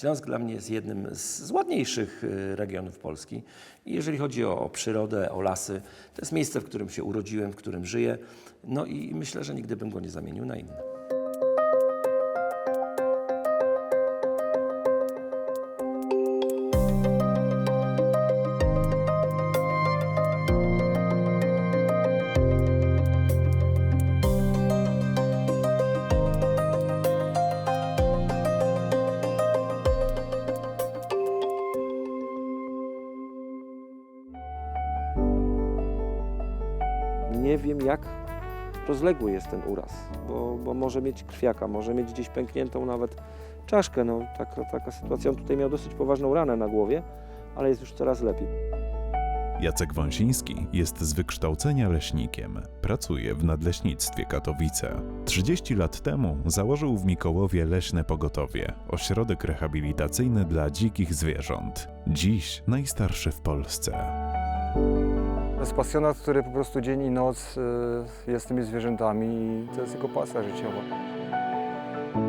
Śląsk dla mnie jest jednym z ładniejszych y, regionów Polski. I jeżeli chodzi o, o przyrodę, o lasy, to jest miejsce, w którym się urodziłem, w którym żyję. No i myślę, że nigdy bym go nie zamienił na inne. Nie wiem, jak rozległy jest ten uraz, bo, bo może mieć krwiaka, może mieć gdzieś pękniętą nawet czaszkę. No, taka, taka sytuacja. On tutaj miał dosyć poważną ranę na głowie, ale jest już coraz lepiej. Jacek Wąsiński jest z wykształcenia leśnikiem. Pracuje w Nadleśnictwie Katowice. 30 lat temu założył w Mikołowie Leśne Pogotowie, ośrodek rehabilitacyjny dla dzikich zwierząt. Dziś najstarszy w Polsce. To jest pasjonat, który po prostu dzień i noc y, jest z tymi zwierzętami i to jest jego pasja życiowa.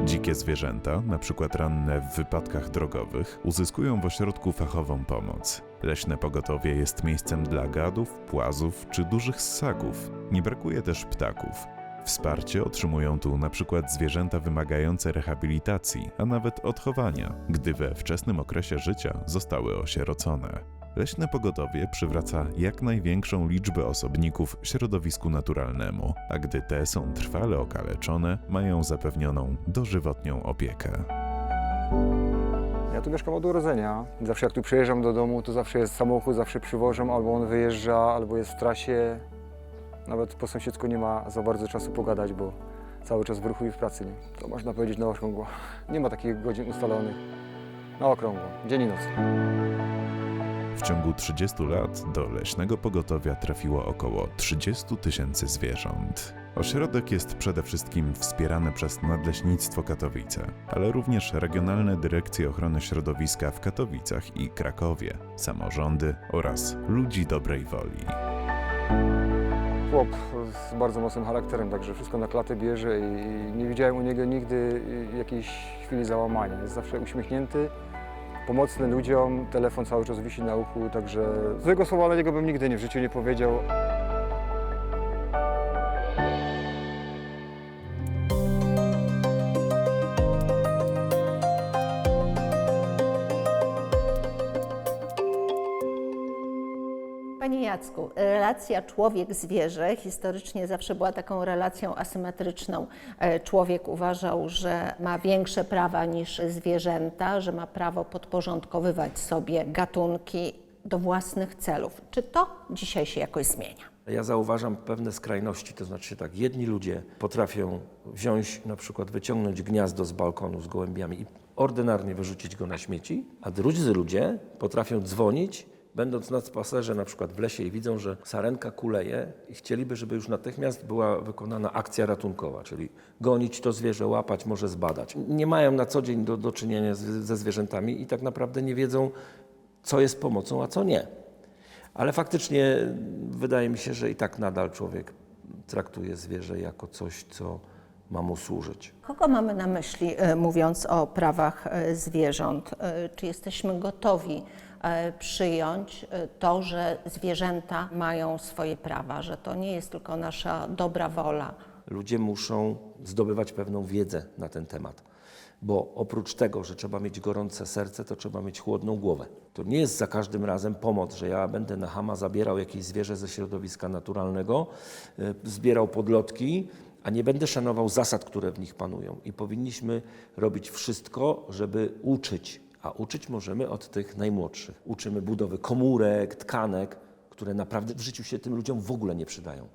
Dzikie zwierzęta, przykład ranne w wypadkach drogowych, uzyskują w ośrodku fachową pomoc. Leśne pogotowie jest miejscem dla gadów, płazów czy dużych ssagów. Nie brakuje też ptaków. Wsparcie otrzymują tu przykład zwierzęta wymagające rehabilitacji, a nawet odchowania, gdy we wczesnym okresie życia zostały osierocone. Leśne pogotowie przywraca jak największą liczbę osobników środowisku naturalnemu, a gdy te są trwale okaleczone, mają zapewnioną dożywotnią opiekę. Ja tu mieszkam od urodzenia. Zawsze jak tu przyjeżdżam do domu, to zawsze jest samochód, zawsze przywożę, albo on wyjeżdża, albo jest w trasie. Nawet po sąsiedzku nie ma za bardzo czasu pogadać, bo cały czas w ruchu i w pracy. Nie? To można powiedzieć na okrągło. Nie ma takich godzin ustalonych. Na okrągło, dzień i noc. W ciągu 30 lat do leśnego pogotowia trafiło około 30 tysięcy zwierząt. Ośrodek jest przede wszystkim wspierany przez Nadleśnictwo Katowice, ale również regionalne dyrekcje ochrony środowiska w Katowicach i Krakowie, samorządy oraz ludzi dobrej woli. Chłop z bardzo mocnym charakterem, także wszystko na klatę bierze i nie widziałem u niego nigdy jakiejś chwili załamania. Jest zawsze uśmiechnięty, pomocny ludziom, telefon cały czas wisi na uchu, także złego słowa na niego bym nigdy nie w życiu nie powiedział. Jacku, relacja człowiek-zwierzę historycznie zawsze była taką relacją asymetryczną. E, Człowiek uważał, że ma większe prawa niż zwierzęta, że ma prawo podporządkowywać sobie gatunki do własnych celów. Czy to dzisiaj się jakoś zmienia? Ja zauważam pewne skrajności, to znaczy tak, jedni ludzie potrafią wziąć, na przykład wyciągnąć gniazdo z balkonu z gołębiami i ordynarnie wyrzucić go na śmieci, a drudzy ludzie potrafią dzwonić, będąc na spacerze na przykład w lesie i widzą, że sarenka kuleje i chcieliby, żeby już natychmiast była wykonana akcja ratunkowa, czyli gonić to zwierzę, łapać, może zbadać. Nie mają na co dzień do, do czynienia z, ze zwierzętami i tak naprawdę nie wiedzą, co jest pomocą, a co nie. Ale faktycznie wydaje mi się, że i tak nadal człowiek traktuje zwierzę jako coś, co ma mu służyć. Kogo mamy na myśli, e, mówiąc o prawach e, zwierząt? E, Czy jesteśmy gotowi przyjąć to, że zwierzęta mają swoje prawa, że to nie jest tylko nasza dobra wola? Ludzie muszą zdobywać pewną wiedzę na ten temat. Bo oprócz tego, że trzeba mieć gorące serce, to trzeba mieć chłodną głowę. To nie jest za każdym razem pomoc, że ja będę na Hama zabierał jakieś zwierzę ze środowiska naturalnego, zbierał podlotki, a nie będę szanował zasad, które w nich panują. I powinniśmy robić wszystko, żeby uczyć. A uczyć możemy od tych najmłodszych. Uczymy budowy komórek, tkanek, które naprawdę w życiu się tym ludziom w ogóle nie przydają.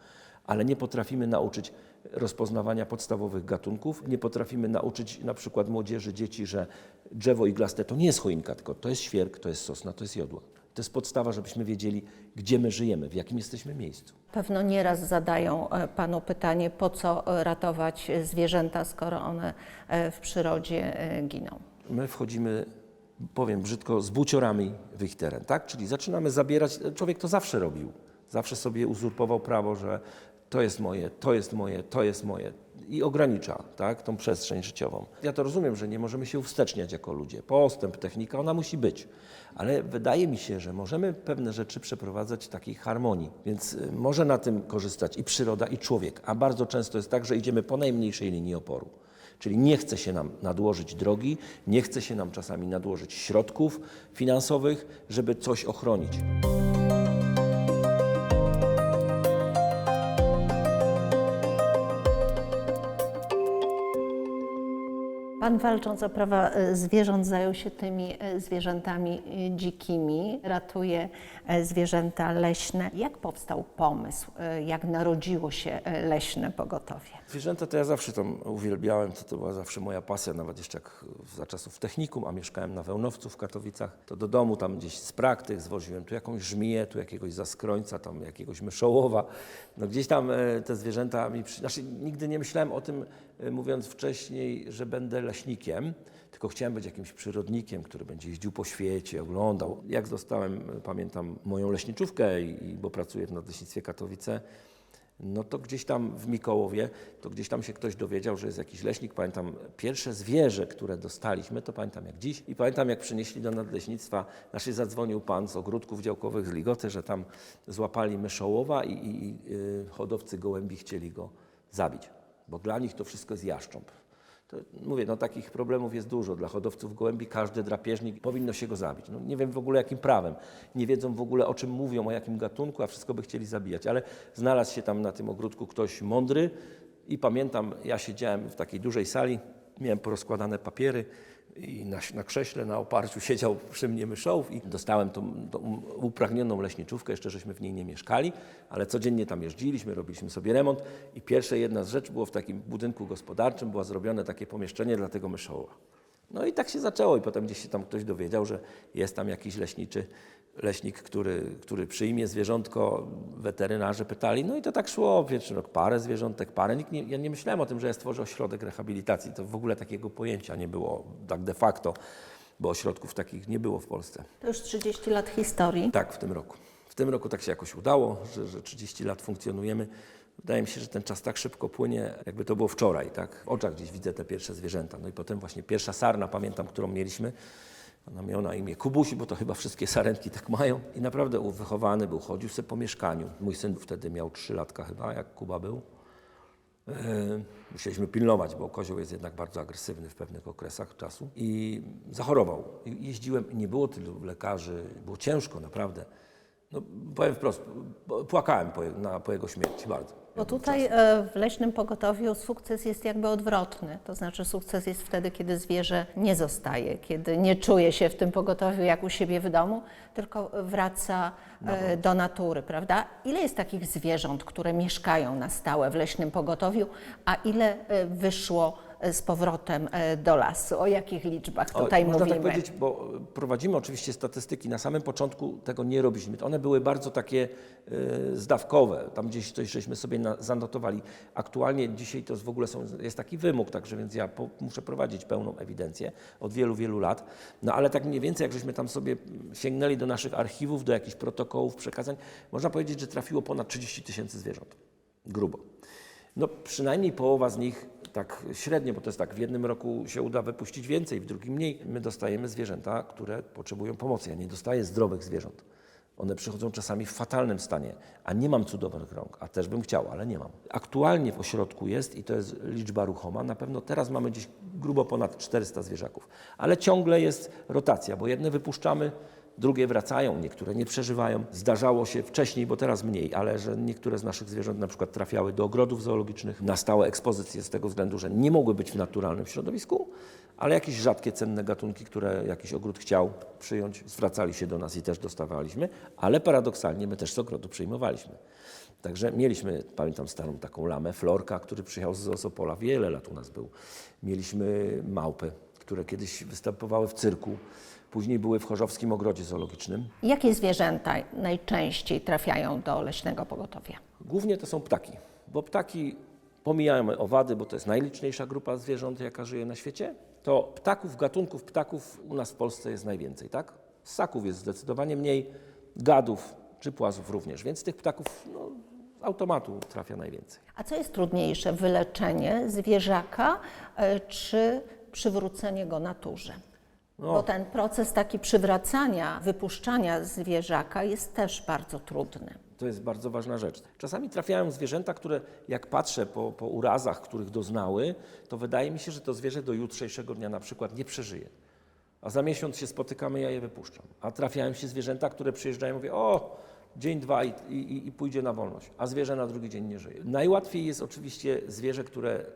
Ale nie potrafimy nauczyć rozpoznawania podstawowych gatunków, nie potrafimy nauczyć na przykład młodzieży, dzieci, że drzewo iglaste to nie jest choinka, tylko to jest świerk, to jest sosna, to jest jodła. To jest podstawa, żebyśmy wiedzieli, gdzie my żyjemy, w jakim jesteśmy miejscu. Pewno nieraz zadają e, panu pytanie, po co ratować zwierzęta, skoro one e, w przyrodzie e, giną. My wchodzimy, powiem brzydko, z buciorami w ich teren, tak? Czyli zaczynamy zabierać, człowiek to zawsze robił. Zawsze sobie uzurpował prawo, że to jest moje, to jest moje, to jest moje. I ogranicza tak, tą przestrzeń życiową. Ja to rozumiem, że nie możemy się uwsteczniać jako ludzie. Postęp, technika, ona musi być. Ale wydaje mi się, że możemy pewne rzeczy przeprowadzać w takiej harmonii. Więc y, może na tym korzystać i przyroda, i człowiek. A bardzo często jest tak, że idziemy po najmniejszej linii oporu. Czyli nie chce się nam nadłożyć drogi, nie chce się nam czasami nadłożyć środków finansowych, żeby coś ochronić. Pan walcząc o prawa e, zwierząt zajął się tymi e, zwierzętami e, dzikimi, ratuje zwierzęta leśne. Jak powstał pomysł, jak narodziło się leśne pogotowie? Zwierzęta to ja zawsze tam uwielbiałem, to, to była zawsze moja pasja, nawet jeszcze jak za czasów technikum, a mieszkałem na Wełnowcu w Katowicach, to do domu tam gdzieś z praktyk zwoziłem tu jakąś żmiję, tu jakiegoś zaskrońca, tam jakiegoś myszołowa. No gdzieś tam te zwierzęta mi przy... Znaczy nigdy nie myślałem o tym, mówiąc wcześniej, że będę leśnikiem, tylko chciałem być jakimś przyrodnikiem, który będzie jeździł po świecie, oglądał. Jak dostałem, pamiętam, moją leśniczówkę, bo pracuję w Nadleśnictwie Katowice, no to gdzieś tam w Mikołowie, to gdzieś tam się ktoś dowiedział, że jest jakiś leśnik. Pamiętam pierwsze zwierzę, które dostaliśmy, to pamiętam jak dziś. I pamiętam jak przynieśli do nadleśnictwa, znaczy zadzwonił pan z ogródków działkowych z Ligoty, że tam złapali myszołowa i, i, i y, hodowcy gołębi chcieli go zabić, bo dla nich to wszystko jest jaszcząb. To, mówię, no takich problemów jest dużo. Dla hodowców gołębi każdy drapieżnik powinno się go zabić. No, nie wiem w ogóle jakim prawem. Nie wiedzą w ogóle o czym mówią, o jakim gatunku, a wszystko by chcieli zabijać. Ale znalazł się tam na tym ogródku ktoś mądry i pamiętam, ja siedziałem w takiej dużej sali, miałem porozkładane papiery i na, na krześle, na oparciu siedział przy mnie myszołów i dostałem tą, tą upragnioną leśniczówkę, jeszcze żeśmy w niej nie mieszkali, ale codziennie tam jeździliśmy, robiliśmy sobie remont i pierwsza jedna z rzeczy było w takim budynku gospodarczym, było zrobione takie pomieszczenie dla tego myszoła. No i tak się zaczęło i potem gdzieś się tam ktoś dowiedział, że jest tam jakiś leśniczy, leśnik, który, który przyjmie zwierzątko, weterynarze pytali, no i to tak szło, pierwszy rok parę zwierzątek, parę. Nikt nie, ja nie myślałem o tym, że ja stworzę ośrodek rehabilitacji, to w ogóle takiego pojęcia nie było tak de facto, bo ośrodków takich nie było w Polsce. To już 30 lat historii. Tak, w tym roku. W tym roku tak się jakoś udało, że, że 30 lat funkcjonujemy. Wydaje mi się, że ten czas tak szybko płynie, jakby to było wczoraj, tak? W oczach gdzieś widzę te pierwsze zwierzęta. No i potem właśnie pierwsza sarna, pamiętam, którą mieliśmy, ona miała na imię Kubusi, bo to chyba wszystkie sarenki tak mają. I naprawdę wychowany był, chodził sobie po mieszkaniu. Mój syn wtedy miał 3 latka chyba, jak Kuba był. E, Musieliśmy pilnować, bo kozioł jest jednak bardzo agresywny w pewnych okresach czasu. I zachorował. Jeździłem, nie było tylu lekarzy, było ciężko naprawdę. No, powiem wprost, płakałem po, na, po jego śmierci bardzo. Bo tutaj e, w leśnym pogotowiu sukces jest jakby odwrotny. To znaczy sukces jest wtedy, kiedy zwierzę nie zostaje, kiedy nie czuje się w tym pogotowiu jak u siebie w domu, tylko wraca e, do natury, prawda? Ile jest takich zwierząt, które mieszkają na stałe w leśnym pogotowiu, a ile e, wyszło z powrotem e, do lasu? O jakich liczbach O, tutaj można mówimy? tak powiedzieć, bo prowadzimy oczywiście statystyki. Na samym początku tego nie robiliśmy. One były bardzo takie e, zdawkowe. Tam gdzieś coś żeśmy sobie na, zanotowali. Aktualnie dzisiaj to w ogóle są, jest taki wymóg, także więc ja po, muszę prowadzić pełną ewidencję od wielu, wielu lat. No ale tak mniej więcej, jak żeśmy tam sobie sięgnęli do naszych archiwów, do jakichś protokołów, przekazań, można powiedzieć, że trafiło ponad 30 tysięcy zwierząt. Grubo. No przynajmniej połowa z nich tak średnio, bo to jest tak, w jednym roku się uda wypuścić więcej, w drugim mniej. My dostajemy zwierzęta, które potrzebują pomocy. Ja nie dostaję zdrowych zwierząt. One przychodzą czasami w fatalnym stanie, a nie mam cudownych rąk, a też bym chciał, ale nie mam. Aktualnie w ośrodku jest, i to jest liczba ruchoma, na pewno teraz mamy gdzieś grubo ponad 400 zwierzaków, ale ciągle jest rotacja, bo jedne wypuszczamy, drugie wracają, niektóre nie przeżywają. Zdarzało się wcześniej, bo teraz mniej, ale że niektóre z naszych zwierząt na przykład trafiały do ogrodów zoologicznych na stałe ekspozycje z tego względu, że nie mogły być w naturalnym środowisku, ale jakieś rzadkie, cenne gatunki, które jakiś ogród chciał przyjąć, zwracali się do nas i też dostawaliśmy, ale paradoksalnie my też z ogrodu przyjmowaliśmy. Także mieliśmy, pamiętam starą taką lamę, Florka, który przyjechał z Osopola, wiele lat u nas był. Mieliśmy małpy, które kiedyś występowały w cyrku, później były w Chorzowskim Ogrodzie Zoologicznym. Jakie zwierzęta najczęściej trafiają do leśnego pogotowia? Głównie to są ptaki, bo ptaki, pomijamy owady, bo to jest najliczniejsza grupa zwierząt, jaka żyje na świecie, to ptaków, gatunków ptaków u nas w Polsce jest najwięcej, tak? Ssaków jest zdecydowanie mniej, gadów czy płazów również, więc tych ptaków no, automatu trafia najwięcej. A co jest trudniejsze, wyleczenie zwierzaka e, czy przywrócenie go naturze? No. Bo ten proces taki przywracania, wypuszczania zwierzaka jest też bardzo trudny. To jest bardzo ważna rzecz. Czasami trafiają zwierzęta, które jak patrzę po, po urazach, których doznały, to wydaje mi się, że to zwierzę do jutrzejszego dnia na przykład nie przeżyje. A za miesiąc się spotykamy, ja je wypuszczam. A trafiają się zwierzęta, które przyjeżdżają i mówią, o, dzień, dwa i, i, i pójdzie na wolność, a zwierzę na drugi dzień nie żyje. Najłatwiej jest oczywiście zwierzę, które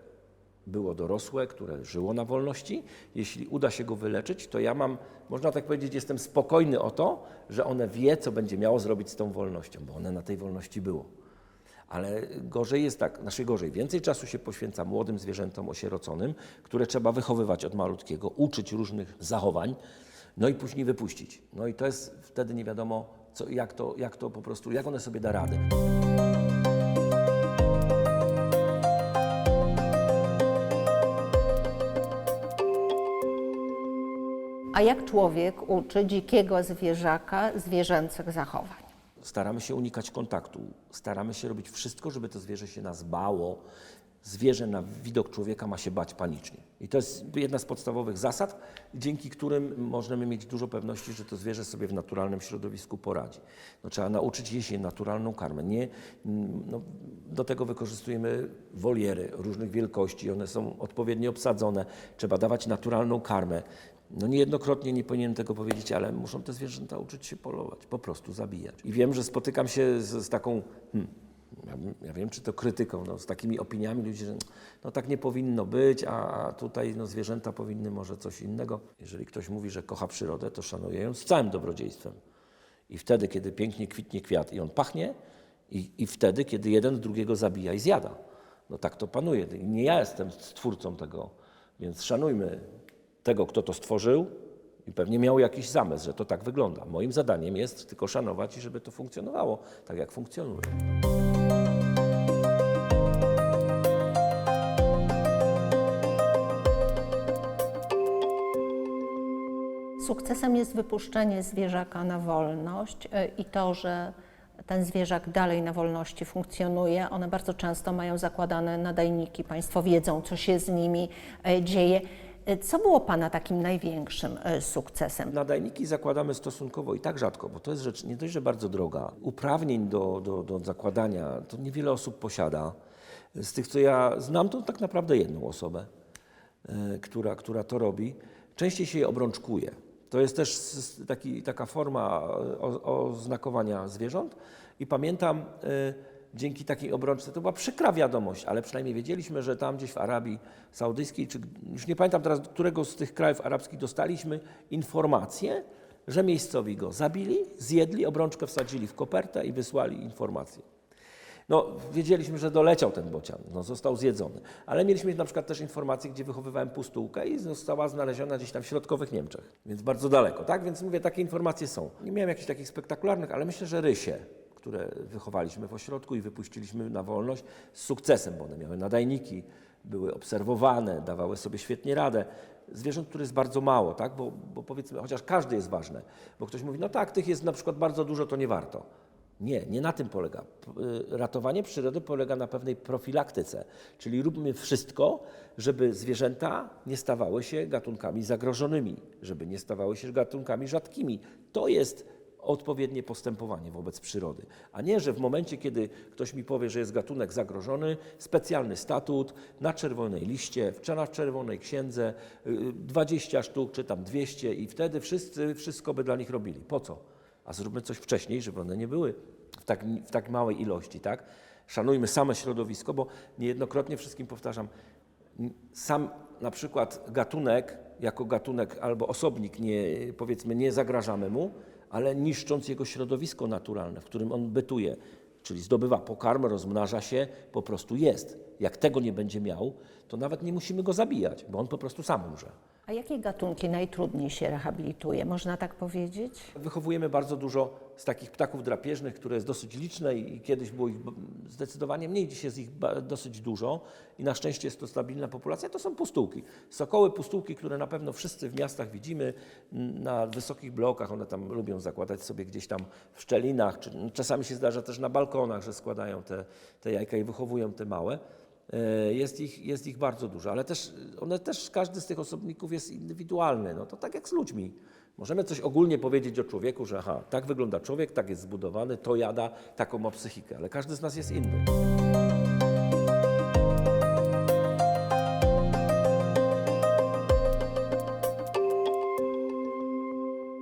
było dorosłe, które żyło na wolności. Jeśli uda się go wyleczyć, to ja mam, można tak powiedzieć, jestem spokojny o to, że one wie, co będzie miało zrobić z tą wolnością, bo one na tej wolności było. Ale gorzej jest tak, znaczy gorzej, więcej czasu się poświęca młodym zwierzętom osieroconym, które trzeba wychowywać od malutkiego, uczyć różnych zachowań, no i później wypuścić. No i to jest wtedy nie wiadomo, co, jak, to, jak to po prostu, jak one sobie da radę. A jak człowiek uczy dzikiego zwierzaka zwierzęcych zachowań? Staramy się unikać kontaktu, staramy się robić wszystko, żeby to zwierzę się nas bało. Zwierzę na widok człowieka ma się bać panicznie. I to jest jedna z podstawowych zasad, dzięki którym możemy mieć dużo pewności, że to zwierzę sobie w naturalnym środowisku poradzi. No, trzeba nauczyć je naturalną karmę. Nie, no, do tego wykorzystujemy woliery różnych wielkości, one są odpowiednio obsadzone. Trzeba dawać naturalną karmę. No niejednokrotnie nie powinienem tego powiedzieć, ale muszą te zwierzęta uczyć się polować, po prostu zabijać. I wiem, że spotykam się z, z taką, hmm, ja, ja wiem, czy to krytyką, no, z takimi opiniami ludzi, że no tak nie powinno być, a, a tutaj no, zwierzęta powinny może coś innego. Jeżeli ktoś mówi, że kocha przyrodę, to szanuje ją z całym dobrodziejstwem. I wtedy, kiedy pięknie kwitnie kwiat i on pachnie, i, i wtedy, kiedy jeden drugiego zabija i zjada. No tak to panuje. Nie ja jestem stwórcą tego, więc szanujmy tego, kto to stworzył i pewnie miał jakiś zamysł, że to tak wygląda. Moim zadaniem jest tylko szanować i żeby to funkcjonowało tak, jak funkcjonuje. Sukcesem jest wypuszczenie zwierzaka na wolność e, i to, że ten zwierzak dalej na wolności funkcjonuje. One bardzo często mają zakładane nadajniki. Państwo wiedzą, co się z nimi e, dzieje. E, Co było Pana takim największym e, sukcesem? Nadajniki zakładamy stosunkowo i tak rzadko, bo to jest rzecz nie dość, że bardzo droga. Uprawnień do, do, do zakładania to niewiele osób posiada. Z tych, co ja znam, to tak naprawdę jedną osobę, e, która, która to robi. Częściej się je obrączkuje. To jest też taki, taka forma oznakowania zwierząt. I pamiętam, e, dzięki takiej obrączce, to była przykra wiadomość, ale przynajmniej wiedzieliśmy, że tam gdzieś w Arabii Saudyjskiej, czy już nie pamiętam teraz, którego z tych krajów arabskich dostaliśmy informację, że miejscowi go zabili, zjedli, obrączkę wsadzili w kopertę i wysłali informację. No, wiedzieliśmy, że doleciał ten bocian, no, został zjedzony. Ale mieliśmy na przykład też informację, gdzie wychowywałem pustułkę i została znaleziona gdzieś tam w środkowych Niemczech, więc bardzo daleko, tak? Więc mówię, takie informacje są. Nie miałem jakichś takich spektakularnych, ale myślę, że rysie, które wychowaliśmy w ośrodku i wypuściliśmy na wolność z sukcesem, bo one miały nadajniki, były obserwowane, dawały sobie świetnie radę. Zwierząt, które jest bardzo mało, tak? Bo, bo powiedzmy, chociaż każdy jest ważny, bo ktoś mówi, no tak, tych jest na przykład bardzo dużo, to nie warto. Nie, nie na tym polega. Y, Ratowanie przyrody polega na pewnej profilaktyce, czyli róbmy wszystko, żeby zwierzęta nie stawały się gatunkami zagrożonymi, żeby nie stawały się gatunkami rzadkimi. To jest odpowiednie postępowanie wobec przyrody, a nie, że w momencie, kiedy ktoś mi powie, że jest gatunek zagrożony, specjalny statut na czerwonej liście, w- na czerwonej księdze, y, 20 sztuk czy tam 200 i wtedy wszyscy wszystko by dla nich robili. Po co? a zróbmy coś wcześniej, żeby one nie były w tak, w tak małej ilości, tak? Szanujmy same środowisko, bo niejednokrotnie wszystkim powtarzam, sam na przykład gatunek, jako gatunek albo osobnik, nie, powiedzmy, nie zagrażamy mu, ale niszcząc jego środowisko naturalne, w którym on bytuje, czyli zdobywa pokarm, rozmnaża się, po prostu jest. Jak tego nie będzie miał, to nawet nie musimy go zabijać, bo on po prostu sam umrze. A jakie gatunki najtrudniej się rehabilituje? Można tak powiedzieć? Wychowujemy bardzo dużo z takich ptaków drapieżnych, które jest dosyć liczne i kiedyś było ich zdecydowanie mniej, dziś jest ich dosyć dużo i na szczęście jest to stabilna populacja. To są pustułki. Sokoły, pustułki, które na pewno wszyscy w miastach widzimy na wysokich blokach. One tam lubią zakładać sobie gdzieś tam w szczelinach, czy czasami się zdarza też na balkonach, że składają te, te jajka i wychowują te małe. E, Jest ich, jest ich bardzo dużo, ale też one też, każdy z tych osobników jest indywidualny. No to tak jak z ludźmi. Możemy coś ogólnie powiedzieć o człowieku, że aha, tak wygląda człowiek, tak jest zbudowany, to jada, taką ma psychikę, ale każdy z nas jest inny.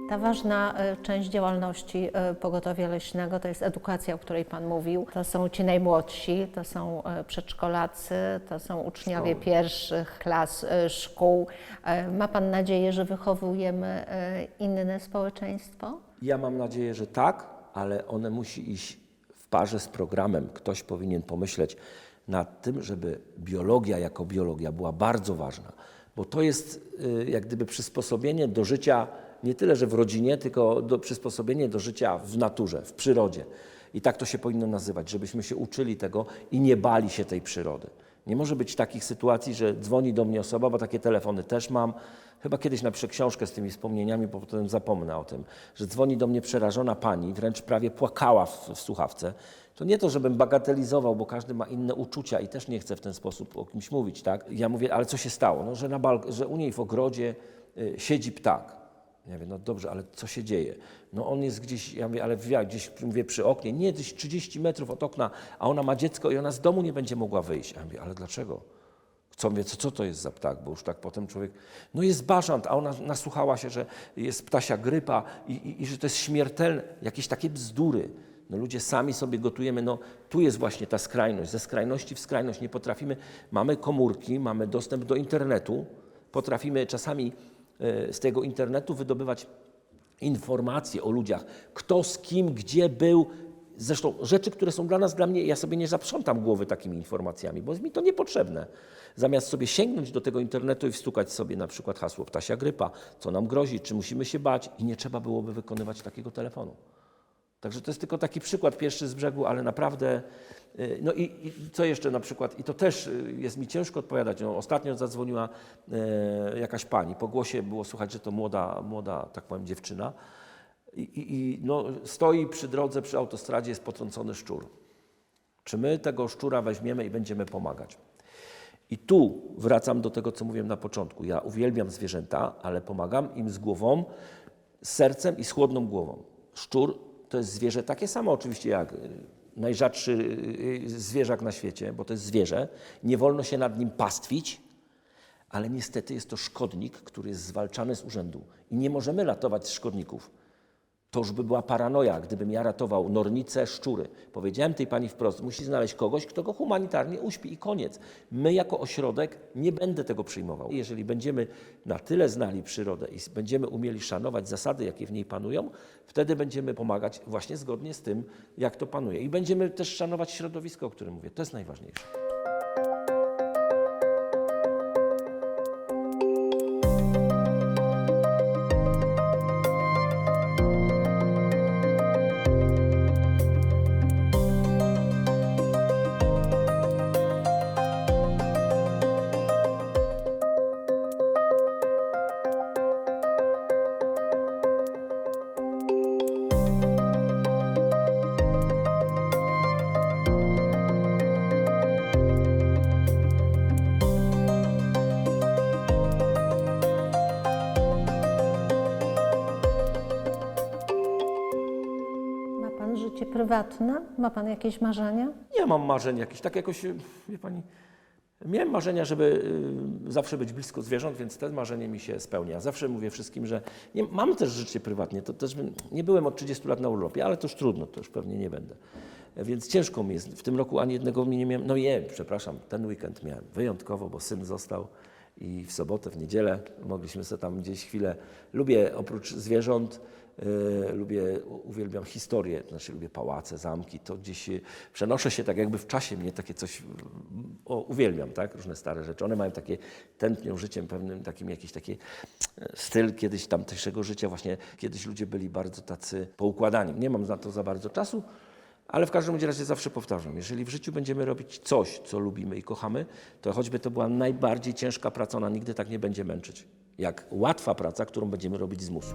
Ta ważna e, część działalności e, pogotowia leśnego to jest edukacja, o której Pan mówił. To są ci najmłodsi, to są e, przedszkolacy, to są uczniowie Szkoły. pierwszych klas szkół. Ma Pan nadzieję, że wychowujemy inne społeczeństwo? Ja mam nadzieję, że tak, ale one musi iść w parze z programem. Ktoś powinien pomyśleć nad tym, żeby biologia jako biologia była bardzo ważna, bo to jest jak gdyby przysposobienie do życia nie tyle, że w rodzinie, tylko do, przysposobienie do życia w naturze, w przyrodzie. I tak to się powinno nazywać, żebyśmy się uczyli tego i nie bali się tej przyrody. Nie może być takich sytuacji, że dzwoni do mnie osoba, bo takie telefony też mam. Chyba kiedyś napiszę książkę z tymi wspomnieniami, bo potem zapomnę o tym, że dzwoni do mnie przerażona pani, wręcz prawie płakała w, w słuchawce. To nie to, żebym bagatelizował, bo każdy ma inne uczucia i też nie chce w ten sposób o kimś mówić, tak? Ja mówię, ale co się stało? No, że, na balk- że u niej w ogrodzie y, siedzi ptak. Ja mówię, no dobrze, ale co się dzieje? No on jest gdzieś, ja mówię, ale gdzieś mówię, przy oknie, nie, gdzieś 30 metrów od okna, a ona ma dziecko i ona z domu nie będzie mogła wyjść. Ja mówię, ale dlaczego? Co mówię, co, co to jest za ptak? Bo już tak potem człowiek, no jest bażant, a ona nasłuchała się, że jest ptasia grypa i, i, i że to jest śmiertelne. Jakieś takie bzdury. No ludzie sami sobie gotujemy, no tu jest właśnie ta skrajność, ze skrajności w skrajność nie potrafimy. Mamy komórki, mamy dostęp do internetu, potrafimy czasami z tego internetu wydobywać informacje o ludziach, kto z kim, gdzie był. Zresztą rzeczy, które są dla nas, dla mnie, ja sobie nie zaprzątam głowy takimi informacjami, bo jest mi to niepotrzebne. Zamiast sobie sięgnąć do tego internetu i wstukać sobie na przykład hasło ptasia grypa, co nam grozi, czy musimy się bać i nie trzeba byłoby wykonywać takiego telefonu. Także to jest tylko taki przykład pierwszy z brzegu, ale naprawdę. Y, No i, i co jeszcze na przykład, i to też y, jest mi ciężko odpowiadać. No, ostatnio zadzwoniła e, jakaś pani, po głosie było słychać, że to młoda, młoda tak powiem, dziewczyna. I, i, i no, stoi przy drodze, przy autostradzie, jest potrącony szczur. Czy my tego szczura weźmiemy i będziemy pomagać? I tu wracam do tego, co mówiłem na początku. Ja uwielbiam zwierzęta, ale pomagam im z głową, z sercem i z chłodną głową. Szczur to jest zwierzę takie samo oczywiście jak y, najrzadszy y, zwierzak na świecie, bo to jest zwierzę. Nie wolno się nad nim pastwić, ale niestety jest to szkodnik, który jest zwalczany z urzędu. I nie możemy ratować szkodników. To już by była paranoja, gdybym ja ratował nornice, szczury. Powiedziałem tej pani wprost, musi znaleźć kogoś, kto go humanitarnie uśpi i koniec. My jako ośrodek nie będę tego przyjmował. Jeżeli będziemy na tyle znali przyrodę i będziemy umieli szanować zasady, jakie w niej panują, wtedy będziemy pomagać właśnie zgodnie z tym, jak to panuje. I będziemy też szanować środowisko, o którym mówię. To jest najważniejsze. Życie prywatne? Ma Pan jakieś marzenia? Nie mam marzeń jakichś, tak jakoś, y, wie pani, miałem marzenia, żeby y, zawsze być blisko zwierząt, więc te marzenie mi się spełnia. Zawsze mówię wszystkim, że nie, mam też życie prywatnie, to też nie byłem od 30 lat na urlopie, ale to już trudno, to już pewnie nie będę. Więc ciężko mi jest, w tym roku ani jednego mi nie miałem, no nie, przepraszam, ten weekend miałem wyjątkowo, bo syn został i w sobotę, w niedzielę mogliśmy sobie tam gdzieś chwilę, lubię oprócz zwierząt, lubię, u- uwielbiam historię, to znaczy lubię pałace, zamki, to gdzieś e, przenoszę się tak jakby w czasie, mnie takie coś, o, uwielbiam, tak, różne stare rzeczy. One mają takie, tętnią życiem pewnym, takim jakiś taki e, styl kiedyś tamtejszego życia, właśnie kiedyś ludzie byli bardzo tacy poukładani. Nie mam na to za bardzo czasu, ale w każdym razie zawsze powtarzam, jeżeli w życiu będziemy robić coś, co lubimy i kochamy, to choćby to była najbardziej ciężka praca, ona nigdy tak nie będzie męczyć, jak łatwa praca, którą będziemy robić z musu.